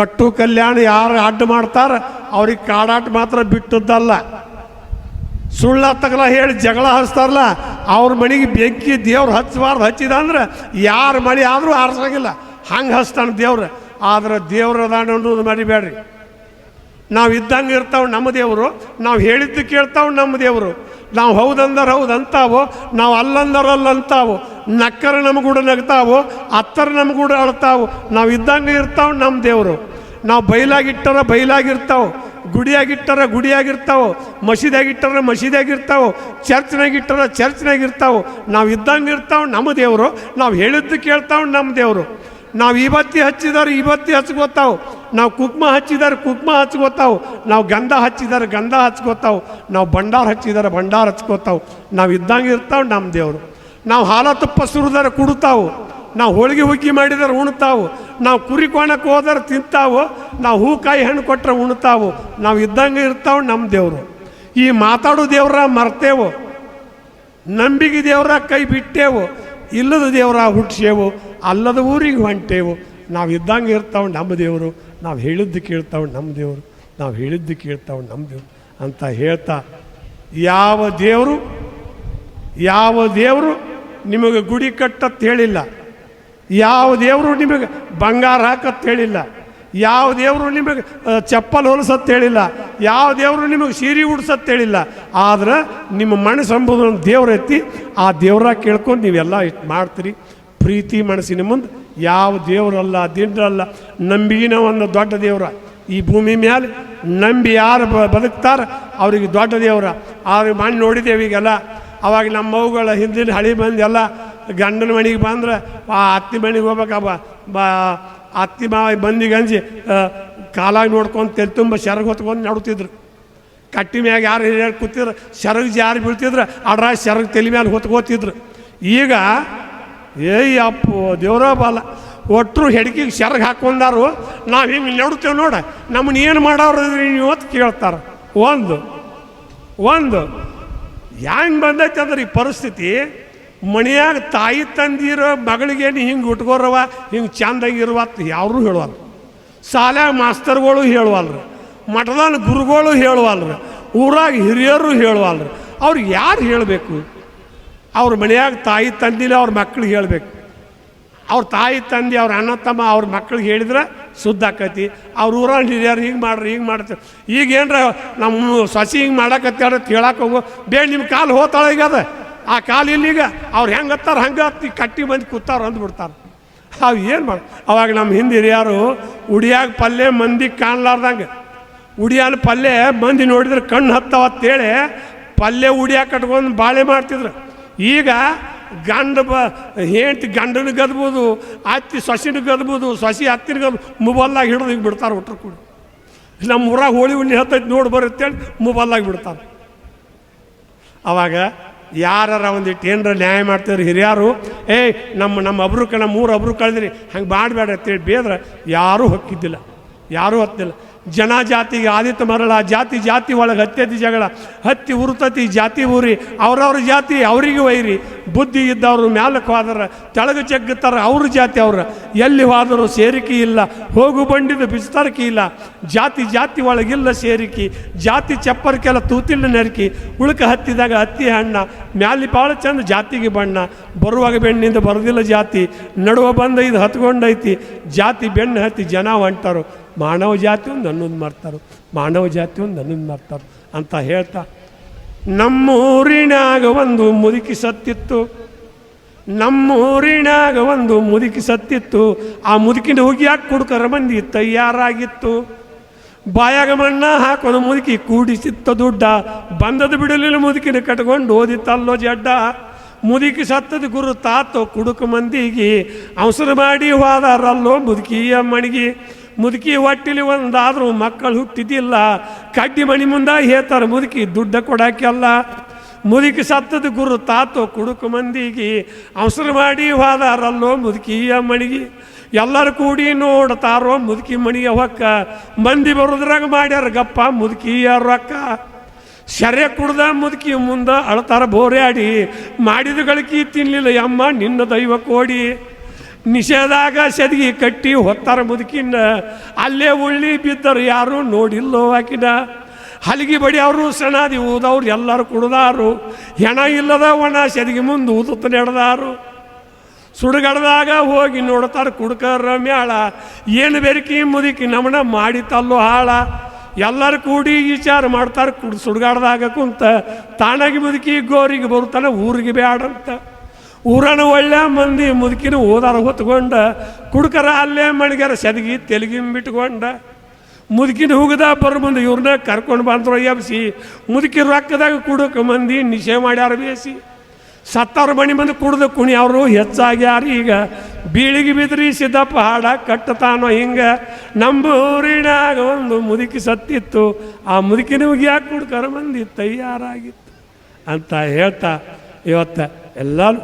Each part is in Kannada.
ಕಟ್ಟು ಕಲ್ಯಾಣ ಯಾರು ಅಡ್ಡ ಮಾಡ್ತಾರ? ಅವ್ರಿಗೆ ಕಾಡಾಟ ಮಾತ್ರ ಬಿಟ್ಟದ್ದಲ್ಲ. ಸುಳ್ಳ ತಗಲ ಹೇಳಿ ಜಗಳ ಹಚ್ತಾರಲ್ಲ, ಅವ್ರ ಮನೆಗೆ ಬೆಂಕಿ ದೇವ್ರು ಹಚ್ಚಬಾರ್ದು ಹಚ್ಚಿದ ಅಂದ್ರೆ ಯಾರ ಮಳೆ ಆದರೂ ಆರಿಸಂಗಿಲ್ಲ. ಹಂಗೆ ಹಚ್ತಾನೆ ದೇವ್ರು. ಆದ್ರೆ ದೇವ್ರ ಅನ್ನೋದು ಮರಿಬೇಡ್ರಿ. ನಾವು ಇದ್ದಂಗೆ ಇರ್ತಾವೆ ನಮ್ಮ ದೇವರು, ನಾವು ಹೇಳಿದ್ದು ಕೇಳ್ತಾವೆ ನಮ್ಮ ದೇವರು. ನಾವು ಹೌದಂದ್ರೆ ಹೌದು ಅಂತಾವು, ನಾವು ಅಲ್ಲಂದ್ರೆ ಅಲ್ಲ ಅಂತಾವು, ನಕ್ಕರ ನಮಗೂಡ ನಗ್ತಾವು, ಅತ್ತರ ನಮಗೂಡ ಅಳ್ತಾವು, ನಾವು ಇದ್ದಂಗೆ ಇರ್ತಾವೆ ನಮ್ಮ ದೇವರು. ನಾವು ಬಯಲಾಗಿಟ್ಟರ ಬಯಲಾಗಿರ್ತಾವೆ. ಗುಡಿಯಾಗಿಟ್ಟರ ಗುಡಿಯಾಗಿರ್ತಾವೆ. ಮಸೀದಿಯಾಗಿಟ್ಟರ ಮಸೀದಿಯಾಗಿರ್ತಾವೆ. ಚರ್ಚ್ನಾಗಿಟ್ಟರ ಚರ್ಚ್ನಾಗಿರ್ತಾವೆ. ನಾವು ಇದ್ದಂಗೆ ಇರ್ತಾವೆ ನಮ್ಮ ದೇವರು. ನಾವು ಹೇಳಿದ್ದು ಕೇಳ್ತಾವೆ ನಮ್ಮ ದೇವರು. ನಾವು ಇವತ್ತಿ ಹಚ್ಚಿದಾರೆ ಇವತ್ತಿ ಹಚ್ಕೋತಾವೆ. ನಾವು ಕುಕ್ಮ ಹಚ್ಚಿದಾರೆ, ಕುಕ್ಮ ಹಚ್ಕೋತಾವೆ. ನಾವು ಗಂಧ ಹಚ್ಚಿದಾರೆ, ಗಂಧ ಹಚ್ಕೋತಾವೆ. ನಾವು ಭಂಡಾರ ಹಚ್ಚಿದಾರೆ, ಭಂಡಾರ ಹಚ್ಕೋತಾವೆ. ನಾವು ಇದ್ದಂಗೆ ಇರ್ತಾವೆ ನಮ್ಮ ದೇವರು. ನಾವು ಹಾಲ ತುಪ್ಪ ಸುರಿದಾರೆ ಕುಡ್ತಾವೆ. ನಾವು ಹೋಳಿಗೆ ಹುಗ್ಗಿ ಮಾಡಿದರೆ ಉಣ್ತಾವು. ನಾವು ಕುರಿ ಕೋಣಕ್ಕೆ ಹೋದ್ರೆ ತಿಂತಾವು, ನಾವು ಹೂಕಾಯಿ ಹಣ್ಣು ಕೊಟ್ಟರೆ ಉಣ್ತಾವು, ನಾವು ಇದ್ದಂಗೆ ಇರ್ತಾವೆ ನಮ್ಮ ದೇವರು. ಈ ಮಾತಾಡೋ ದೇವ್ರ ಮರ್ತೇವು ನಂಬಿಕೆ ದೇವರ ಕೈ ಬಿಟ್ಟೇವು, ಇಲ್ಲದ ದೇವರ ಹುಟ್ಟಿಸೇವು, ಅಲ್ಲದ ಊರಿಗೆ ಹೊಂಟೇವು, ನಾವು ಇದ್ದಂಗೆ ಇರ್ತಾವೆ ನಮ್ಮ ದೇವರು, ನಾವು ಹೇಳಿದ್ದು ಕೇಳ್ತಾವೆ ನಮ್ಮ ದೇವರು, ನಾವು ಹೇಳಿದ್ದು ಕೇಳ್ತಾವೆ ನಮ್ಮ ದೇವರು ಅಂತ ಹೇಳ್ತಾ, ಯಾವ ದೇವರು ಯಾವ ದೇವರು ನಿಮಗೆ ಗುಡಿ ಕಟ್ಟತ್ತ ಹೇಳಿಲ್ಲ ಯಾವ ದೇವರು ನಿಮಗೆ ಬಂಗಾರ ಹಾಕತ್ ಹೇಳಿಲ್ಲ. ಯಾವ ದೇವರು ನಿಮಗೆ ಚಪ್ಪಲ್ ಹೊಲಸತ್ ಹೇಳಿಲ್ಲ. ಯಾವ ದೇವರು ನಿಮಗೆ ಸೀರೆ ಉಡ್ಸತ್ ಹೇಳಿಲ್ಲ. ಆದ್ರೆ ನಿಮ್ಮ ಮನಸ್ಸು ಎಂಬುದು ಒಂದು ದೇವ್ರ ಎತ್ತಿ ಆ ದೇವ್ರ ಕೇಳ್ಕೊಂಡು ನೀವೆಲ್ಲ ಇಷ್ಟು ಮಾಡ್ತೀರಿ. ಪ್ರೀತಿ ಮನಸ್ಸಿನ ಮುಂದೆ ಯಾವ ದೇವರಲ್ಲ ದಿಂಡ್ರಲ್ಲ ನಂಬಿನ ಒಂದು ದೊಡ್ಡ ದೇವ್ರ. ಈ ಭೂಮಿ ಮೇಲೆ ನಂಬಿ ಯಾರು ಬ, ಬದುಕ್ತಾರ ಅವ್ರಿಗೆ ದೊಡ್ಡ ದೇವ್ರ. ಅವ್ರಿಗೆ ಮಣ್ಣು ನೋಡಿದ್ದೇವೆ ಈಗೆಲ್ಲ. ಅವಾಗ ನಮ್ಮ ಅವುಗಳ ಹಿಂದಿನ ಹಳಿ ಮಂದಿ ಎಲ್ಲ ಗಂಡನ ಮನೆಗೆ ಬಂದ್ರೆ, ಆ ಅತ್ತಿ ಮನೆಗೆ ಹೋಗ್ಬೇಕಪ್ಪ ಬಾ ಅತ್ತಿ ಮಾವ ಬಂದಿ ಗಂಜಿ ಕಾಲಾಗಿ ನೋಡ್ಕೊಂಡು ತೆಲ್ ತುಂಬ ಶರಗ್ ಹೊತ್ಕೊಂಡು ನಡುತ್ತಿದ್ರು ಕಟ್ಟಿ ಮ್ಯಾಗ ಯಾರು ಹಿರಿಯರು ಕೂತಿದ್ರು, ಶರಗ್ ಯಾರು ಬೀಳ್ತಿದ್ರು, ಅಡ್ರ ಶರಗ್ ತಲೆ ಮ್ಯಾಲೆ ಹೊತ್ಕೋತಿದ್ರು ಈಗ, ಏಯ್ ಅಪ್ಪು, ದೇವ್ರ ಬಾಲ ಒಟ್ಟರು ಹೆಡ್ಕಿಗೆ ಶರಗ್ ಹಾಕೊಂಡಾರು, ನಾವು ಹಿಂಗೆ ನೋಡ್ತೇವೆ ನೋಡ ನಮ್ಮನ್ನ ಏನು ಮಾಡೋರು ಇವತ್ತು ಅಂತ ಕೇಳ್ತಾರೆ. ಒಂದು ಒಂದು, ಹ್ಯಾಂಗೆ ಬಂದೈತೆ ಅಂದ್ರೆ ಈ ಪರಿಸ್ಥಿತಿ? ಮನೆಯಾಗ ತಾಯಿ ತಂದಿರೋ ಮಗಳಿಗೇನು ಹಿಂಗೆ ಉಟ್ಕೋರವ ಹಿಂಗೆ ಚಂದಾಗಿರುವ ಅಂತ ಯಾರೂ ಹೇಳುವಲ್ಲ ಶಾಲ್ಯಾಗ ಮಾಸ್ತರ್ಗಳು ಹೇಳುವಲ್ರು ಮಠದಾನ ಗುರುಗಳು ಹೇಳುವಲ್ರು, ಊರಾಗ ಹಿರಿಯರು ಹೇಳುವಲ್ರು. ಅವ್ರು ಯಾರು ಹೇಳಬೇಕು? ಅವ್ರ ಮನೆಯಾಗ ತಾಯಿ ತಂದಿಲ್ಲ, ಅವ್ರ ಮಕ್ಳಿಗೆ ಹೇಳಬೇಕು. ಅವ್ರ ತಾಯಿ ತಂದೆ, ಅವ್ರ ಅಣ್ಣ ತಮ್ಮ ಅವ್ರ ಮಕ್ಳಿಗೆ ಹೇಳಿದ್ರೆ ಶುದ್ಧ ಆಕತಿ. ಅವ್ರ ಊರಲ್ಲಿ ಹಿರಿಯರು ಹಿಂಗೆ ಮಾಡ್ರಿ, ಹಿಂಗೆ ಮಾಡ್ತೀವಿ ಈಗೇನ್ರ ನಮ್ಮ ಸಸಿ ಹಿಂಗೆ ಮಾಡಕತ್ತಾರ ಹೇಳಕ್ಕೆ ಹೋಗು. ಬೇಡ ನಿಮ್ಮ ಕಾಲು ಹೋತಾಳೆ ಈಗ ಅದ. ಆ ಕಾಲು ಇಲ್ಲಿಗ ಅವ್ರು ಹೆಂಗೆ ಹತ್ತಾರ ಹಂಗೆ ಹತ್ತಿ ಕಟ್ಟಿ ಬಂದು ಕೂತಾರ ಅಂದ್ಬಿಡ್ತಾರೆ ಅವು ಏನು ಮಾಡಿ ಅವಾಗ ನಮ್ಮ ಹಿಂದೆ ಹಿರಿಯರು ಉಡಿಯಾಗ ಪಲ್ಯ ಮಂದಿ ಕಾಣ್ಲಾರ್ದಂಗೆ. ಉಡಿಯಾನ ಪಲ್ಯ ಮಂದಿ ನೋಡಿದ್ರೆ ಕಣ್ಣು ಹತ್ತಾವ ಅಂತೇಳಿ ಪಲ್ಯ ಉಡಿಯಾಗ ಕಟ್ಕೊಂಡು ಬಾಳೆ ಮಾಡ್ತಿದ್ರು. ಈಗ ಗಂಡ ಬ ಹೆಂಡ್ತಿ ಗಂಡನ ಗದ್ಬೋದು, ಅತ್ತಿ ಸೊಸಿನ ಗದ್ಬೋದು, ಸೊಸಿ ಹತ್ತಿನ ಗದ್ ಮೊಬೈಲ್ದಾಗ ಹಿಡಿದು ಈಗ ಬಿಡ್ತಾರೆ ಒಟ್ರು ಕೂಡ. ನಮ್ಮ ಊರಾಗ ಹೋಳಿ ಹುಣ್ಣಿ ಹತ್ತೈತಿ ನೋಡಿ ಬರುತ್ತೆ ಮೊಬೈಲ್ದಾಗ ಬಿಡ್ತಾರೆ. ಅವಾಗ ಯಾರ ಒಂದಿಟ್ಟು ಏನರ ನ್ಯಾಯ ಮಾಡ್ತಿದ್ರು ಹಿರಿಯರು, ಏಯ್, ನಮ್ಮ ನಮ್ಮ ಅಬ್ರುಕ ನಮ್ಮ ಮೂರು ಅಬ್ರು ಕಳೆದ್ರಿ, ಹಂಗೆ ಮಾಡಬೇಡ ಅಂತೇಳಿ ಬೇದ್ರೆ ಯಾರೂ ಹೊಕ್ಕಿದ್ದಿಲ್ಲ. ಯಾರೂ ಹತ್ತಿಲ್ಲ. ಜನ ಜಾತಿಗೆ ಆದಿತ್ಯ ಮರಳ, ಜಾತಿ ಜಾತಿ ಒಳಗೆ ಹತ್ಯತಿ ಜಗಳ, ಹತ್ತಿ ಉರುತತಿ, ಜಾತಿ ಊರಿ ಅವ್ರವ್ರ ಜಾತಿ ಅವರಿಗೆ ವೈರಿ. ಬುದ್ಧಿ ಇದ್ದವರು ಮ್ಯಾಲಕ್ಕೆ ಹೋದ್ರೆ, ತೆಳಗು ಜಗ್ಗುತ್ತಾರೆ ಅವ್ರ ಜಾತಿ ಅವ್ರ. ಎಲ್ಲಿ ಹೋದರೂ ಸೇರಿಕೆ ಇಲ್ಲ, ಹೋಗು ಬಂಡಿದ ಬಿಸ್ತರಕಿ ಇಲ್ಲ. ಜಾತಿ ಜಾತಿ ಒಳಗಿಲ್ಲ ಸೇರಿಕೆ, ಜಾತಿ ಚಪ್ಪರ್ಕೆಲ್ಲ ತೂತಿಲ್ಲ ನೆರಕಿ. ಉಳುಕ ಹತ್ತಿದಾಗ ಹತ್ತಿ ಹಣ್ಣ, ಮ್ಯಾಲಿ ಭಾಳ ಚಂದ ಜಾತಿಗೆ ಬಣ್ಣ. ಬರುವಾಗ ಬೆಣ್ಣಿಂದ ಬರೋದಿಲ್ಲ ಜಾತಿ, ನಡುವ ಬಂದ ಇದು ಹತ್ಕೊಂಡೈತಿ. ಜಾತಿ ಬೆಣ್ಣು ಹತ್ತಿ ಜನ ಹೊಂಟಾರು. ಮಾನವ ಜಾತಿ ಒಂದು ಅನ್ನೊಂದು ಮಾಡ್ತಾರೋ ಮಾನವ ಜಾತಿ ಒಂದು ಅನ್ನೊಂದು ಮಾಡ್ತಾರೆ ಅಂತ ಹೇಳ್ತಾ, ನಮ್ಮೂರಿನಾಗ ಒಂದು ಮುದುಕಿ ಸತ್ತಿತ್ತು. ನಮ್ಮೂರಿನಾಗ ಒಂದು ಮುದುಕಿ ಸತ್ತಿತ್ತು. ಆ ಮುದುಕಿನ ಹೋಗಿಯಾಕೆ ಕುಡ್ಕರ ಮಂದಿ ತಯಾರಾಗಿತ್ತು. ಬಾಯಾಗ ಮಣ್ಣ ಹಾಕೊಂಡು ಮುದುಕಿ ಕೂಡಿಸಿತ್ತ ದುಡ್ಡ. ಬಂದದ ಬಿಡಲಿಲ್ಲ ಮುದುಕಿನ ಕಟ್ಕೊಂಡು ಓದಿತ್ತಲ್ಲೋ ಜಡ್ಡ. ಮುದುಕಿ ಸತ್ತದ ಗುರು ತಾತೋ ಕುಡುಕ ಮಂದಿಗೆ. ಅವಸರ ಮಾಡಿ ಹೋದಾರಲ್ಲೋ ಮುದುಕಿಯ ಮಣಿಗೆ. ಮುದುಕಿ ಒಟ್ಟಿಲಿ ಒಂದಾದರೂ ಮಕ್ಕಳು ಹುಟ್ಟಿದ್ದಿಲ್ಲ ಕಡ್ಡಿ ಮಣಿ ಮುಂದೆ ಹೇಳ್ತಾರೆ ಮುದುಕಿ, ದುಡ್ಡ ಕೊಡಾಕೆಲ್ಲ ಮುದುಕಿ ಸತ್ತದ ಗುರು ತಾತು ಕುಡುಕು ಮಂದಿಗೆ, ಅವಸರ ಮಾಡಿ ಹೋದಾರಲ್ಲೋ ಮುದುಕಿಯ ಮಣಿಗೆ. ಎಲ್ಲರೂ ಕೂಡಿ ನೋಡ್ತಾರೋ ಮುದುಕಿ ಮಣಿಯ ಹೊಕ್ಕ. ಮಂದಿ ಬರೋದ್ರಾಗ ಮಾಡ್ಯಾರ ಗಪ್ಪ ಮುದುಕಿಯ ರೊಕ್ಕ. ಶರೆ ಕುಡ್ದ ಮುದುಕಿ ಮುಂದೆ ಅಳ್ತಾರ ಬೋರ್ಯಾಡಿ. ಮಾಡಿದ ಗಳಿಕೆ ತಿನ್ನಲಿಲ್ಲ ಯಮ್ಮ ನಿನ್ನ ದೈವ ಕೋಡಿ. ನಿಷೇಧಾಗ ಸೆದಗಿ ಕಟ್ಟಿ ಹೊತ್ತಾರ ಮುದುಕಿನ, ಅಲ್ಲೇ ಉಳ್ಳಿ ಬಿದ್ದರು ಯಾರು ನೋಡಿಲ್ಲೋ ಆಕಿನ. ಹಲಿಗೆ ಬಡಿಯವರು ಸಣಾದಿ ಊದವ್ರು ಎಲ್ಲರೂ ಕುಡ್ದಾರು. ಹೆಣ ಇಲ್ಲದ ಒಣ ಸೆದಗಿ ಮುಂದೆ ಊದುತ್ತ ನಡೆದಾರು. ಸುಡುಗಡ್ದಾಗ ಹೋಗಿ ನೋಡ್ತಾರೆ ಕುಡ್ಕರ ಮ್ಯಾಳ. ಏನು ಬೆರಕಿ ಮುದುಕಿ ನಮನ ಮಾಡಿತಲ್ಲೋ ಹಾಳ. ಎಲ್ಲರೂ ಕೂಡಿ ವಿಚಾರ ಮಾಡ್ತಾರೆ ಕುಡ್ ಸುಡುಗಾಡ್ದಾಗ ಕುಂತ. ತಾನಾಗಿ ಮುದುಕಿ ಗೋರಿಗೆ ಬರುತ್ತಾನೆ, ಊರಿಗೆ ಬ್ಯಾಡಂತ. ಊರನ ಒಳ್ಳೆ ಮಂದಿ ಮುದುಕಿನ ಓದಾರ ಹೊತ್ಕೊಂಡ, ಕುಡ್ಕರ ಅಲ್ಲೇ ಮಣಿಗಾರ ಸೆದಗಿ ತೆಲುಗಿನ ಬಿಟ್ಕೊಂಡ. ಮುದುಕಿನ ಹುಗದ ಬರ ಮುಂದೆ ಇವ್ರನ್ನ ಕರ್ಕೊಂಡು ಬಂದ್ರು ಎಬ್ಸಿ. ಮುದುಕಿ ರೊಕ್ಕದಾಗ ಕುಡಕ ಮಂದಿ ನಿಷೇ ಮಾಡ್ಯಾರ ಬೇಸಿ. ಸತ್ತಾರು ಮಣಿ ಮಂದಿ ಕುಡ್ದು ಕುಣಿ ಅವರು ಹೆಚ್ಚಾಗ್ಯಾರ ಈಗ. ಬೀಳಿಗೆ ಬಿದ್ರಿ ಸಿದ್ದಪ್ಪ ಹಾಡ ಕಟ್ಟತಾನೋ ಹಿಂಗ. ನಮ್ಮ ಊರಿನಾಗ ಒಂದು ಮುದುಕಿ ಸತ್ತಿತ್ತು. ಆ ಮುದುಕಿನ ಯಾಕೆ ಕುಡ್ಕರ ಮಂದಿ ತಯಾರಾಗಿತ್ತು ಅಂತ ಹೇಳ್ತಾ ಇವತ್ತು ಎಲ್ಲರೂ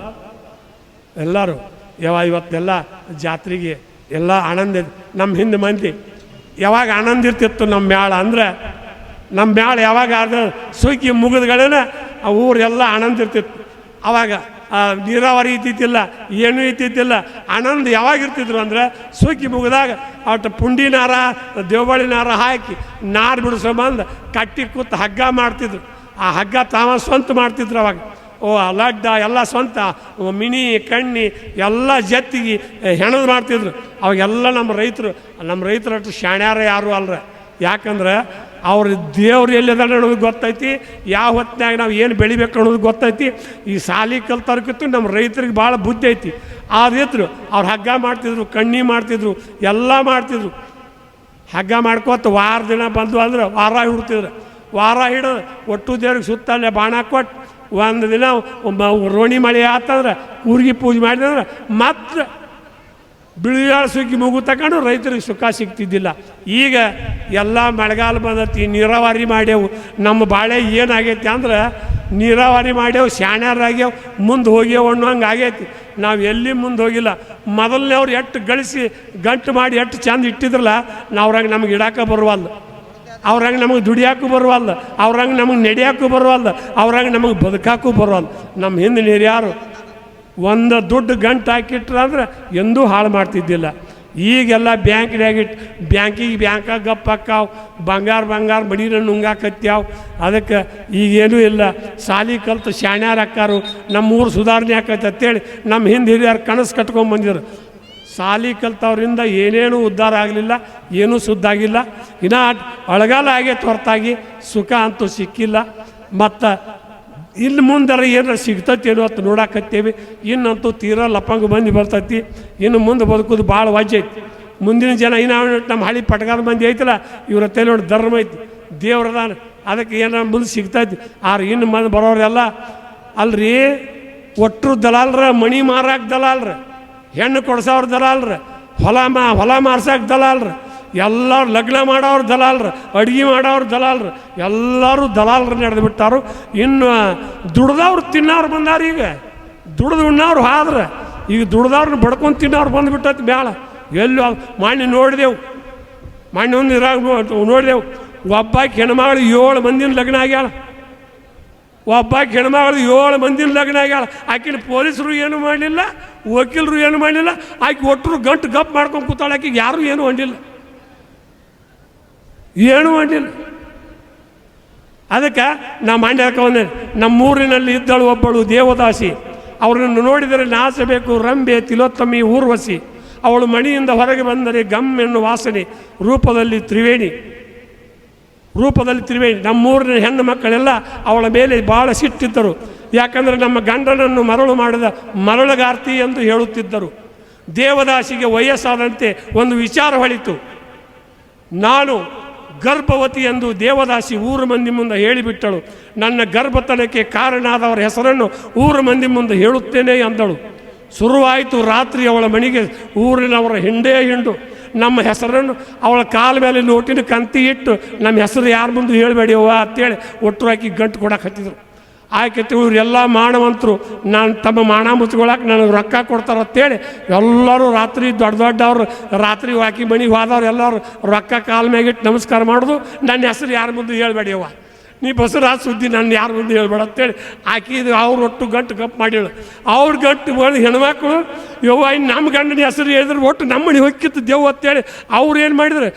ಎಲ್ಲರೂ ಯಾವ ಇವತ್ತೆಲ್ಲ ಜಾತ್ರೆಗೆ ಎಲ್ಲ ಆನಂದ ನಮ್ಮ ಹಿಂದೆ ಮಂದಿ, ಯಾವಾಗ ಆನಂದ ಇರ್ತಿತ್ತು ನಮ್ಮ ಮ್ಯಾಳ ಅಂದ್ರೆ ನಮ್ಮ ಮ್ಯಾಳ ಯಾವಾಗ ಅದು ಸುಗ್ಗಿ ಮುಗಿದ್ಗಳೇನ ಆ ಊರೆಲ್ಲ ಆನಂದ ಇರ್ತಿತ್ತು. ಅವಾಗ ನೀರಾವರಿ ಇದ್ದಿದ್ದಿಲ್ಲ, ಏನೂ ಇದ್ದಿದ್ದಿಲ್ಲ, ಆನಂದ ಯಾವಾಗ ಇರ್ತಿದ್ರು ಅಂದ್ರೆ ಸುಗ್ಗಿ ಮುಗಿದಾಗ ಅಷ್ಟು ಪುಂಡಿ ನಾರ, ದೇವಬಳಿ ನಾರ ಹಾಕಿ ನಾರು ಬಿಡಿಸ್ಕೊಂಬಂದು ಕಟ್ಟಿ ಕೂತು ಹಗ್ಗ ಮಾಡ್ತಿದ್ರು. ಆ ಹಗ್ಗ ತಾವ ಸ್ವಂತ ಮಾಡ್ತಿದ್ರು ಅವಾಗ. ಓ ಲಡ್ಡ ಎಲ್ಲ ಸ್ವಂತ ಮಿನಿ, ಕಣ್ಣಿ, ಎಲ್ಲ ಜತ್ತಿಗೆ ಹೆಣದು ಮಾಡ್ತಿದ್ರು. ಅವಾಗೆಲ್ಲ ನಮ್ಮ ರೈತರು, ನಮ್ಮ ರೈತರಷ್ಟು ಶಾಣ್ಯಾರ ಯಾರು ಅಲ್ರ. ಯಾಕಂದ್ರೆ ಅವ್ರ ದೇವ್ರು ಎಲ್ಲಿದ ಅನ್ನೋದು ಗೊತ್ತೈತಿ, ಯಾವ ಹೊತ್ತಿನಾಗ ನಾವು ಏನು ಬೆಳಿಬೇಕು ಅನ್ನೋದು ಗೊತ್ತೈತಿ. ಈ ಸಾಲಿ ಕಲ್ತರ್ಕಿತ್ತು ನಮ್ಮ ರೈತರಿಗೆ ಭಾಳ ಬುದ್ಧಿ ಐತಿ. ಆ ರೈತರು ಅವ್ರು ಹಗ್ಗ ಮಾಡ್ತಿದ್ರು, ಕಣ್ಣಿ ಮಾಡ್ತಿದ್ರು, ಎಲ್ಲ ಮಾಡ್ತಿದ್ರು. ಹಗ್ಗ ಮಾಡ್ಕೋತ ವಾರ ದಿನ ಬಂದು ಅಂದ್ರೆ ವಾರ ಹಿಡ್ತಿದ್ರು. ವಾರ ಹಿಡಿದು ಒಟ್ಟು ದೇವ್ರಿಗೆ ಸುತ್ತಲ್ಲೇ ಬಾಣ ಕೊಟ್ಟು ಒಂದು ದಿನ ರೋಣಿ ಮಳೆ ಆತಂದ್ರೆ ಊರಿಗೆ ಪೂಜೆ ಮಾಡಿದಂದ್ರೆ ಮತ್ತೆ ಬಿಳಿಯಾಳ ಸುಗ್ಗಿ ಮುಗು ತಗೊಂಡು ರೈತರಿಗೆ ಸುಖ ಸಿಗ್ತಿದ್ದಿಲ್ಲ. ಈಗ ಎಲ್ಲ ಮಳೆಗಾಲ ಬಂದತಿ, ನೀರಾವರಿ ಮಾಡ್ಯವು. ನಮ್ಮ ಬಾಳೆ ಏನಾಗೈತಿ ಅಂದ್ರೆ ನೀರಾವರಿ ಮಾಡ್ಯವು ಶಾಣ್ಯಾರಾಗ್ಯವು ಮುಂದೆ ಹೋಗ್ಯವು ಅನ್ನೋ ಹಂಗೆ ಆಗೈತಿ. ನಾವು ಎಲ್ಲಿ ಮುಂದೆ ಹೋಗಿಲ್ಲ. ಮೊದಲನೇವ್ರು ಎಷ್ಟು ಗಳಿಸಿ ಗಂಟು ಮಾಡಿ ಎಷ್ಟು ಚಂದ ಇಟ್ಟಿದ್ರಲ್ಲ, ನಾವ್ರಾಗ ನಮ್ಗೆ ಇಡಾಕ ಬರುವಲ್ಲ ಅವ್ರಂಗೆ ನಮಗೆ ದುಡಿಯಾಕೂ ಬರುವಲ್ಲ ಅವ್ರಂಗೆ ನಮಗೆ ನಡಿಯಾಕೂ ಬರುವಲ್ಲ ಅವ್ರಂಗೆ ನಮಗೆ ಬದುಕಾಕೂ ಬರುವಲ್ಲ ನಮ್ಮ ಹಿಂದೆ ನೀರ್ಯಾರು ಒಂದು ದುಡ್ಡು ಗಂಟು ಹಾಕಿಟ್ರಂದ್ರೆ ಎಂದೂ ಹಾಳು ಮಾಡ್ತಿದ್ದಿಲ್ಲ. ಈಗೆಲ್ಲ ಬ್ಯಾಂಕ್ನ್ಯಾಗ ಇಟ್ಟು ಬ್ಯಾಂಕಿಗೆ ಬ್ಯಾಂಕಾಗ ಗಪ್ ಹಾಕಾವ್ ಬಂಗಾರ ಬಂಗಾರ ಮಡಿನ ನುಂಗಾಕತ್ಯಾವ. ಅದಕ್ಕೆ ಈಗೇನೂ ಇಲ್ಲ. ಸಾಲಿ ಕಲ್ತು ಶಾಣ್ಯಾರು ನಮ್ಮ ಊರು ಸುಧಾರಣೆ ಆಕೈತೆ ಅಂತೇಳಿ ನಮ್ಮ ಹಿಂದೆ ಹಿರಿಯರು ಕನಸು ಕಟ್ಕೊಂಡು ಬಂದಿದ್ರು ಸಾಲಿ ಕಲ್ತವ್ರಿಂದ ಏನೇನೂ ಉದ್ಧಾರ ಆಗಲಿಲ್ಲ, ಏನೂ ಸುದ್ದಾಗಿಲ್ಲ. ಇನ್ನು ಅಳಗಾಲ ಆಗೈತೆ ಹೊರತಾಗಿ ಸುಖ ಅಂತೂ ಸಿಕ್ಕಿಲ್ಲ. ಮತ್ತು ಇಲ್ಲಿ ಮುಂದರ ಏನಾರು ಸಿಗ್ತೈತೇನೋ ಅಂತ ನೋಡಾಕತ್ತೇವಿ. ಇನ್ನಂತೂ ತೀರಾ ಲಪಂಗ ಮಂದಿ ಬರ್ತೈತಿ. ಇನ್ನು ಮುಂದೆ ಬದುಕೋದು ಭಾಳ ವಾಜ್ಯ ಐತಿ. ಮುಂದಿನ ಜನ ಇನ್ನು ನಮ್ಮ ಹಳಿ ಪಟಗಾರ ಮಂದಿ ಐತಲ್ಲ, ಇವ್ರ ತಲೆ ನೋಡಿ ಧರ್ಮ ಐತಿ. ದೇವ್ರದಾನ ಅದಕ್ಕೆ ಏನಾರ ಮುಂದೆ ಸಿಗ್ತೈತಿ. ಆರು ಇನ್ನು ಮಂದಿ ಬರೋರೆಲ್ಲ ಅಲ್ರಿ ಒಟ್ಟರು ದಲಾಲ್ರ, ಮಣಿ ಮಾರಾಕ್ ದಲಾಲ್ರ. ಹೆಣ್ಣು ಕೊಡ್ಸೋರು ದಲಾಲ್ರ, ಹೊಲ ಮಾ, ಹೊಲ ಮಾರ್ಸಕ್ಕೆ ದಲಾಲ್ರ, ಎಲ್ಲರೂ ಲಗ್ನ ಮಾಡೋರು ದಲಾಲ್ರ, ಅಡುಗೆ ಮಾಡೋರು ದಲಾಲ್ರು, ಎಲ್ಲರೂ ದಲಾಲ್ರು ನಡೆದು ಬಿಟ್ಟಾರು. ಇನ್ನು ದುಡ್ದವ್ರು ತಿನ್ನೋರು ಬಂದಾರ ಈಗ. ದುಡ್ದು ಉಣ್ಣವ್ರು ಆದ್ರೆ ಈಗ ದುಡ್ದವ್ರನ್ನ ಬಡ್ಕೊಂಡು ತಿನ್ನೋರು ಬಂದುಬಿಟ್ಟೈತಿ ಬ್ಯಾಳ. ಎಲ್ಲೂ ಮಾನ್ಯ ನೋಡಿದೆವು. ಮಾನ್ಯ ಒಂದು ಇರಾಗ ನೋಡಿದೆವು. ಒಬ್ಬಾಕಿ ಹೆಣ್ಮಗಳು ಏಳು ಮಂದಿನ ಲಗ್ನ ಆಗ್ಯಾಳ. ಒಬ್ಬಾಕಿ ಹೆಣ್ಮಗಳು ಏಳು ಮಂದಿನ ಲಗ್ನ ಆಗ್ಯಾಳ. ಆಕಿನ ಪೊಲೀಸರು ಏನು ಮಾಡಲಿಲ್ಲ? ವಕೀಲರು ಏನು ಮಾಡಲಿಲ್ಲ? ಆಕೆ ಒಟ್ಟರು ಗಂಟು ಗಪ್ ಮಾಡ್ಕೊಂಡು ಕೂತಾಳೆ. ಆಕಿಗೆ ಯಾರೂ ಏನು ಅಂಡಿಲ್ಲ ಏನು ಅಂಡಿಲ್ಲ ಅದಕ್ಕೆ ನಾ ಮಂಡ್ಯಕ್ಕೆ ನಮ್ಮೂರಿನಲ್ಲಿ ಇದ್ದಳು ಒಬ್ಬಳು ದೇವದಾಸಿ. ಅವರನ್ನು ನೋಡಿದರೆ ನಾಚಬೇಕು ರಂಬೆ, ತಿಲೋತ್ತಮಿ ಊರ್ವಸಿ ಅವಳು ಮಣಿಯಿಂದ ಹೊರಗೆ ಬಂದರೆ ಗಮ್ ಎನ್ನು ವಾಸನೆ. ರೂಪದಲ್ಲಿ ತ್ರಿವೇಣಿ. ರೂಪದಲ್ಲಿ ತ್ರಿವೇಣಿ. ನಮ್ಮೂರಿನ ಹೆಣ್ಣು ಮಕ್ಕಳೆಲ್ಲ ಅವಳ ಮೇಲೆ ಭಾಳ ಸಿಟ್ಟಿದ್ದರು. ಯಾಕಂದರೆ ನಮ್ಮ ಗಂಡನನ್ನು ಮರಳು ಮಾಡಿದ ಮರಳುಗಾರ್ತಿ ಎಂದು ಹೇಳುತ್ತಿದ್ದರು. ದೇವದಾಸಿಗೆ ವಯಸ್ಸಾದಂತೆ ಒಂದು ವಿಚಾರ ಹೊಳಿತು. ನಾನು ಗರ್ಭವತಿ ಎಂದು ದೇವದಾಸಿ ಊರು ಮಂದಿ ಮುಂದೆ ಹೇಳಿಬಿಟ್ಟಳು. ನನ್ನ ಗರ್ಭತನಕ್ಕೆ ಕಾರಣ ಆದವರ ಹೆಸರನ್ನು ಊರು ಮಂದಿ ಮುಂದೆ ಹೇಳುತ್ತೇನೆ ಎಂದಳು ಶುರುವಾಯಿತು ರಾತ್ರಿ ಅವಳ ಮನೆಗೆ ಊರಿನವರ ಹಿಂಡೇ ಹಿಂಡು. ನಮ್ಮ ಹೆಸರನ್ನು ಅವಳ ಕಾಲ ಮೇಲೆ ನೋಟಿನ ಕಂತಿ ಇಟ್ಟು ನಮ್ಮ ಹೆಸರು ಯಾರ ಮುಂದೆ ಹೇಳಬೇಡಿಯವ್ವ ಅಂತೇಳಿ ಒಟ್ಟು ಹಾಕಿ ಗಂಟು ಕೊಡಕ್ಕೆ ಹತ್ತಿದ್ರು. ಆಕೆ ಇವರೆಲ್ಲ ಮಾನವಂತರು. ನಾನು ತಮ್ಮ ಮಾಣ ಮುಚ್ಕೊಳಕ್ಕೆ ನನಗೆ ರೊಕ್ಕ ಕೊಡ್ತಾರೆ ಅಂತೇಳಿ ಎಲ್ಲರೂ ರಾತ್ರಿ ದೊಡ್ಡ ದೊಡ್ಡವ್ರು ರಾತ್ರಿ ವಾಕಿ ಮನೆಗೆ ಹೋದವ್ರು ಎಲ್ಲರೂ ರೊಕ್ಕ ಕಾಲ್ ಮ್ಯಾಗಿಟ್ಟು ನಮಸ್ಕಾರ ಮಾಡೋದು. ನನ್ನ ಹೆಸರು ಯಾರ ಮುಂದೆ ಹೇಳ್ಬೇಡಿ ಅವ್ವ ನೀ ಬಸವರಾಜ್ ಸುದ್ದಿ ನನ್ನ ಯಾರ ಮುಂದೆ ಹೇಳ್ಬೇಡ ಅಂತೇಳಿ ಆಕಿ ಅವ್ರು ಒಟ್ಟು ಗಂಟು ಕಪ್ ಮಾಡಿಳು. ಅವ್ರ ಗಂಟು ಬಂದು ಹೆಣ್ಮಕ್ಳು, ಯವ್ವ ಇನ್ನು ನಮ್ಮ ಗಂಡನ ಹೆಸರು ಹೇಳಿದ್ರೆ ಒಟ್ಟು ನಮ್ಮನೆ ಹೊಕ್ಕಿತ್ತು ದೇವ್ ಅಂತೇಳಿ ಅವ್ರು ಏನು ಮಾಡಿದ್ರು?